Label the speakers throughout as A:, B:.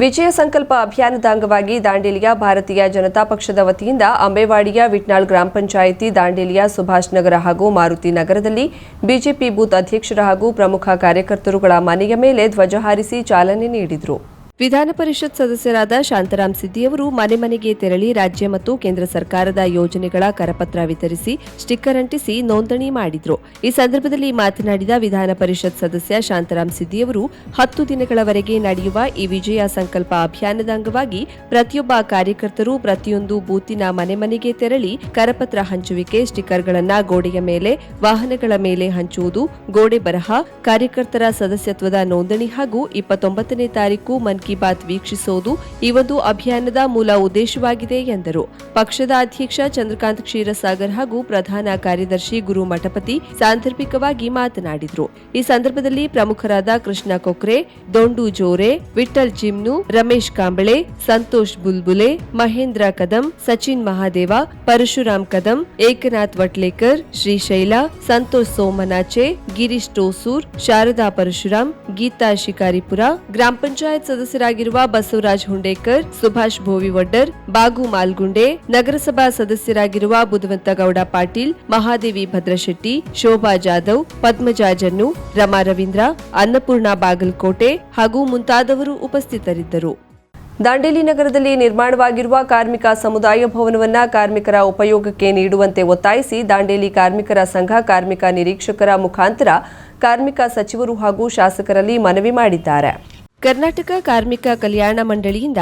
A: ವಿಜಯ ಸಂಕಲ್ಪ ಅಭಿಯಾನದ ಅಂಗವಾಗಿ ದಾಂಡೇಲಿಯ ಭಾರತೀಯ ಜನತಾ ಪಕ್ಷದ ವತಿಯಿಂದ ಅಂಬೇವಾಡಿಯ ವಿಟ್ನಾಳ್ ಗ್ರಾಮ ಪಂಚಾಯಿತಿ ದಾಂಡೇಲಿಯ ಸುಭಾಷ್ ನಗರ ಹಾಗೂ ಮಾರುತಿ ನಗರದಲ್ಲಿ ಬಿಜೆಪಿ ಬೂತ್ ಅಧ್ಯಕ್ಷರ ಹಾಗೂ ಪ್ರಮುಖ ಕಾರ್ಯಕರ್ತರುಗಳ ಮನೆಯ ಮೇಲೆ ಧ್ವಜ ಹಾರಿಸಿ ಚಾಲನೆ ನೀಡಿದರು ವಿಧಾನ ಪರಿಷತ್ ಸದಸ್ಯರಾದ ಶಾಂತರಾಮ್ ಸಿದ್ದಿಯವರು ಮನೆ ಮನೆಗೆ ತೆರಳಿ ರಾಜ್ಯ ಮತ್ತು ಕೇಂದ್ರ ಸರ್ಕಾರದ ಯೋಜನೆಗಳ ಕರಪತ್ರ ವಿತರಿಸಿ ಸ್ಟಿಕ್ಕರ್ ಅಂಟಿಸಿ ನೋಂದಣಿ ಮಾಡಿದ್ರು ಈ ಸಂದರ್ಭದಲ್ಲಿ ಮಾತನಾಡಿದ ವಿಧಾನ ಪರಿಷತ್ ಸದಸ್ಯ ಶಾಂತರಾಮ್ ಸಿದ್ದಿಯವರು ಹತ್ತು ದಿನಗಳವರೆಗೆ ನಡೆಯುವ ಈ ವಿಜಯ ಸಂಕಲ್ಪ ಅಭಿಯಾನದ ಅಂಗವಾಗಿ ಪ್ರತಿಯೊಬ್ಬ ಕಾರ್ಯಕರ್ತರು ಪ್ರತಿಯೊಂದು ಬೂತಿನ ಮನೆ ಮನೆಗೆ ತೆರಳಿ ಕರಪತ್ರ ಹಂಚುವಿಕೆ ಸ್ಟಿಕ್ಕರ್ಗಳನ್ನು ಗೋಡೆಯ ಮೇಲೆ ವಾಹನಗಳ ಮೇಲೆ ಹಂಚುವುದು ಗೋಡೆ ಬರಹ ಕಾರ್ಯಕರ್ತರ ಸದಸ್ಯತ್ವದ ನೋಂದಣಿ ಹಾಗೂ ಇಪ್ಪತ್ತೊಂಬತ್ತನೇ ತಾರೀಕು ಮನ್ ಕಿ ಕಿ ಬಾತ್ ವೀಕ್ಷಿಸುವುದು ಈ ಒಂದು ಅಭಿಯಾನದ ಮೂಲ ಉದ್ದೇಶವಾಗಿದೆ ಎಂದರು ಪಕ್ಷದ ಅಧ್ಯಕ್ಷ ಚಂದ್ರಕಾಂತ್ ಕ್ಷೀರಸಾಗರ್ ಹಾಗೂ ಪ್ರಧಾನ ಕಾರ್ಯದರ್ಶಿ ಗುರು ಮಠಪತಿ ಸಾಂದರ್ಭಿಕವಾಗಿ ಮಾತನಾಡಿದರು ಈ ಸಂದರ್ಭದಲ್ಲಿ ಪ್ರಮುಖರಾದ ಕೃಷ್ಣ ಕೊಕ್ರೆ ದೊಂಡು ಜೋರೆ ವಿಠಲ್ ಜಿಮ್ನು ರಮೇಶ್ ಕಾಂಬಳೆ ಸಂತೋಷ್ ಬುಲ್ಬುಲೆ ಮಹೇಂದ್ರ ಕದಂ ಸಚಿನ್ ಮಹಾದೇವ ಪರಶುರಾಮ್ ಕದಂ ಏಕನಾಥ್ ವಟ್ಲೇಕರ್ ಶ್ರೀಶೈಲ ಸಂತೋಷ್ ಸೋಮನಾಚೆ ಗಿರೀಶ್ ಟೋಸೂರ್ ಶಾರದಾ ಪರಶುರಾಮ್ ಗೀತಾ ಶಿಕಾರಿಪುರ ಗ್ರಾಮ ಪಂಚಾಯತ್ ಸದಸ್ಯ ಸದಸ್ಯರಾಗಿರುವ ಬಸವರಾಜ್ ಹುಂಡೇಕರ್ ಸುಭಾಷ್ ವಡ್ಡರ್ ಬಾಗು ಮಾಲ್ಗುಂಡೆ ನಗರಸಭಾ ಸದಸ್ಯರಾಗಿರುವ ಬುಧವಂತಗೌಡ ಪಾಟೀಲ್ ಮಹಾದೇವಿ ಭದ್ರಶೆಟ್ಟಿ ಶೋಭಾ ಜಾಧವ್ ಜನ್ನು ರಮಾ ರವೀಂದ್ರ ಅನ್ನಪೂರ್ಣ ಬಾಗಲಕೋಟೆ ಹಾಗೂ ಮುಂತಾದವರು ಉಪಸ್ಥಿತರಿದ್ದರು ದಾಂಡೇಲಿ ನಗರದಲ್ಲಿ ನಿರ್ಮಾಣವಾಗಿರುವ ಕಾರ್ಮಿಕ ಸಮುದಾಯ ಭವನವನ್ನ ಕಾರ್ಮಿಕರ ಉಪಯೋಗಕ್ಕೆ ನೀಡುವಂತೆ ಒತ್ತಾಯಿಸಿ ದಾಂಡೇಲಿ ಕಾರ್ಮಿಕರ ಸಂಘ ಕಾರ್ಮಿಕ ನಿರೀಕ್ಷಕರ ಮುಖಾಂತರ ಕಾರ್ಮಿಕ ಸಚಿವರು ಹಾಗೂ ಶಾಸಕರಲ್ಲಿ ಮನವಿ ಮಾಡಿದ್ದಾರೆ ಕರ್ನಾಟಕ ಕಾರ್ಮಿಕ ಕಲ್ಯಾಣ ಮಂಡಳಿಯಿಂದ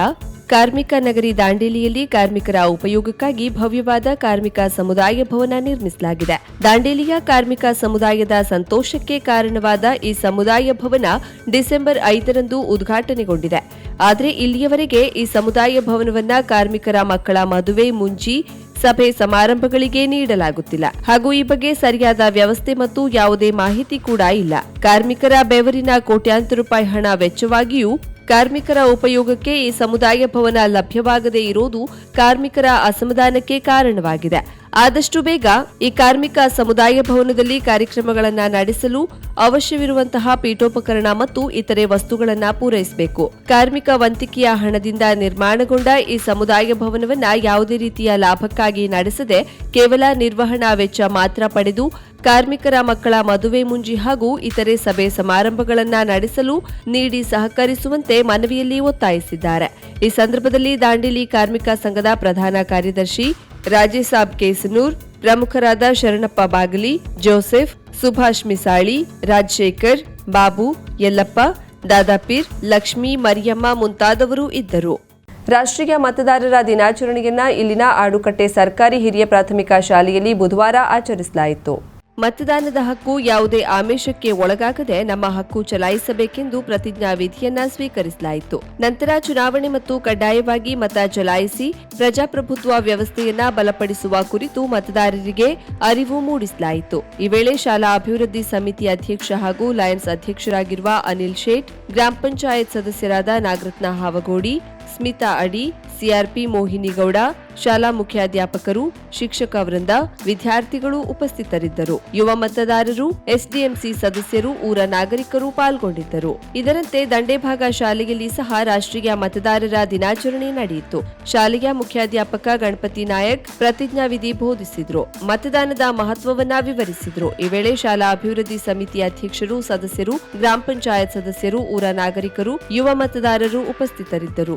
A: ಕಾರ್ಮಿಕ ನಗರಿ ದಾಂಡೇಲಿಯಲ್ಲಿ ಕಾರ್ಮಿಕರ ಉಪಯೋಗಕ್ಕಾಗಿ ಭವ್ಯವಾದ ಕಾರ್ಮಿಕ ಸಮುದಾಯ ಭವನ ನಿರ್ಮಿಸಲಾಗಿದೆ ದಾಂಡೇಲಿಯ ಕಾರ್ಮಿಕ ಸಮುದಾಯದ ಸಂತೋಷಕ್ಕೆ ಕಾರಣವಾದ ಈ ಸಮುದಾಯ ಭವನ ಡಿಸೆಂಬರ್ ಐದರಂದು ಉದ್ಘಾಟನೆಗೊಂಡಿದೆ ಆದರೆ ಇಲ್ಲಿಯವರೆಗೆ ಈ ಸಮುದಾಯ ಭವನವನ್ನ ಕಾರ್ಮಿಕರ ಮಕ್ಕಳ ಮದುವೆ ಮುಂಜಿ ಸಭೆ ಸಮಾರಂಭಗಳಿಗೆ ನೀಡಲಾಗುತ್ತಿಲ್ಲ ಹಾಗೂ ಈ ಬಗ್ಗೆ ಸರಿಯಾದ ವ್ಯವಸ್ಥೆ ಮತ್ತು ಯಾವುದೇ ಮಾಹಿತಿ ಕೂಡ ಇಲ್ಲ ಕಾರ್ಮಿಕರ ಬೆವರಿನ ಕೋಟ್ಯಾಂತರ ರೂಪಾಯಿ ಹಣ ವೆಚ್ಚವಾಗಿಯೂ ಕಾರ್ಮಿಕರ ಉಪಯೋಗಕ್ಕೆ ಈ ಸಮುದಾಯ ಭವನ ಲಭ್ಯವಾಗದೇ ಇರುವುದು ಕಾರ್ಮಿಕರ ಅಸಮಾಧಾನಕ್ಕೆ ಕಾರಣವಾಗಿದೆ ಆದಷ್ಟು ಬೇಗ ಈ ಕಾರ್ಮಿಕ ಸಮುದಾಯ ಭವನದಲ್ಲಿ ಕಾರ್ಯಕ್ರಮಗಳನ್ನು ನಡೆಸಲು ಅವಶ್ಯವಿರುವಂತಹ ಪೀಠೋಪಕರಣ ಮತ್ತು ಇತರೆ ವಸ್ತುಗಳನ್ನು ಪೂರೈಸಬೇಕು ಕಾರ್ಮಿಕ ವಂತಿಕೆಯ ಹಣದಿಂದ ನಿರ್ಮಾಣಗೊಂಡ ಈ ಸಮುದಾಯ ಭವನವನ್ನು ಯಾವುದೇ ರೀತಿಯ ಲಾಭಕ್ಕಾಗಿ ನಡೆಸದೆ ಕೇವಲ ನಿರ್ವಹಣಾ ವೆಚ್ಚ ಮಾತ್ರ ಪಡೆದು ಕಾರ್ಮಿಕರ ಮಕ್ಕಳ ಮದುವೆ ಮುಂಜಿ ಹಾಗೂ ಇತರೆ ಸಭೆ ಸಮಾರಂಭಗಳನ್ನು ನಡೆಸಲು ನೀಡಿ ಸಹಕರಿಸುವಂತೆ ಮನವಿಯಲ್ಲಿ ಒತ್ತಾಯಿಸಿದ್ದಾರೆ ಈ ಸಂದರ್ಭದಲ್ಲಿ ದಾಂಡೇಲಿ ಕಾರ್ಮಿಕ ಸಂಘದ ಪ್ರಧಾನ ಕಾರ್ಯದರ್ಶಿ ರಾಜೇಸಾಬ್ ಕೇಸನೂರ್ ಪ್ರಮುಖರಾದ ಶರಣಪ್ಪ ಬಾಗಲಿ ಜೋಸೆಫ್ ಸುಭಾಷ್ ಮಿಸಾಳಿ ರಾಜಶೇಖರ್ ಬಾಬು ಯಲ್ಲಪ್ಪ ದಾದಾಪೀರ್ ಲಕ್ಷ್ಮೀ ಮರಿಯಮ್ಮ ಮುಂತಾದವರು ಇದ್ದರು ರಾಷ್ಟ್ರೀಯ ಮತದಾರರ ದಿನಾಚರಣೆಯನ್ನ ಇಲ್ಲಿನ ಆಡುಕಟ್ಟೆ ಸರ್ಕಾರಿ ಹಿರಿಯ ಪ್ರಾಥಮಿಕ ಶಾಲೆಯಲ್ಲಿ ಬುಧವಾರ ಆಚರಿಸಲಾಯಿತು ಮತದಾನದ ಹಕ್ಕು ಯಾವುದೇ ಆಮಿಷಕ್ಕೆ ಒಳಗಾಗದೆ ನಮ್ಮ ಹಕ್ಕು ಚಲಾಯಿಸಬೇಕೆಂದು ಪ್ರತಿಜ್ಞಾ ಸ್ವೀಕರಿಸಲಾಯಿತು ನಂತರ ಚುನಾವಣೆ ಮತ್ತು ಕಡ್ಡಾಯವಾಗಿ ಮತ ಚಲಾಯಿಸಿ ಪ್ರಜಾಪ್ರಭುತ್ವ ವ್ಯವಸ್ಥೆಯನ್ನ ಬಲಪಡಿಸುವ ಕುರಿತು ಮತದಾರರಿಗೆ ಅರಿವು ಮೂಡಿಸಲಾಯಿತು ಈ ವೇಳೆ ಶಾಲಾ ಅಭಿವೃದ್ಧಿ ಸಮಿತಿ ಅಧ್ಯಕ್ಷ ಹಾಗೂ ಲಯನ್ಸ್ ಅಧ್ಯಕ್ಷರಾಗಿರುವ ಅನಿಲ್ ಶೇಟ್ ಗ್ರಾಮ ಪಂಚಾಯತ್ ಸದಸ್ಯರಾದ ನಾಗರತ್ನ ಹಾವಗೋಡಿ ಸ್ಮಿತಾ ಅಡಿ ಸಿಆರ್ಪಿ ಮೋಹಿನಿಗೌಡ ಶಾಲಾ ಮುಖ್ಯಾಧ್ಯಾಪಕರು ಶಿಕ್ಷಕ ವೃಂದ ವಿದ್ಯಾರ್ಥಿಗಳು ಉಪಸ್ಥಿತರಿದ್ದರು ಯುವ ಮತದಾರರು ಎಸ್ಡಿಎಂಸಿ ಸದಸ್ಯರು ಊರ ನಾಗರಿಕರು ಪಾಲ್ಗೊಂಡಿದ್ದರು ಇದರಂತೆ ದಂಡೇಭಾಗ ಶಾಲೆಯಲ್ಲಿ ಸಹ ರಾಷ್ಟ್ರೀಯ ಮತದಾರರ ದಿನಾಚರಣೆ ನಡೆಯಿತು ಶಾಲೆಯ ಮುಖ್ಯಾಧ್ಯಾಪಕ ಗಣಪತಿ ನಾಯಕ್ ಪ್ರತಿಜ್ಞಾವಿಧಿ ಬೋಧಿಸಿದ್ರು ಮತದಾನದ ಮಹತ್ವವನ್ನ ವಿವರಿಸಿದ್ರು ಈ ವೇಳೆ ಶಾಲಾ ಅಭಿವೃದ್ಧಿ ಸಮಿತಿ ಅಧ್ಯಕ್ಷರು ಸದಸ್ಯರು ಗ್ರಾಮ ಪಂಚಾಯತ್ ಸದಸ್ಯರು ಊರ ನಾಗರಿಕರು ಯುವ ಮತದಾರರು ಉಪಸ್ಥಿತರಿದ್ದರು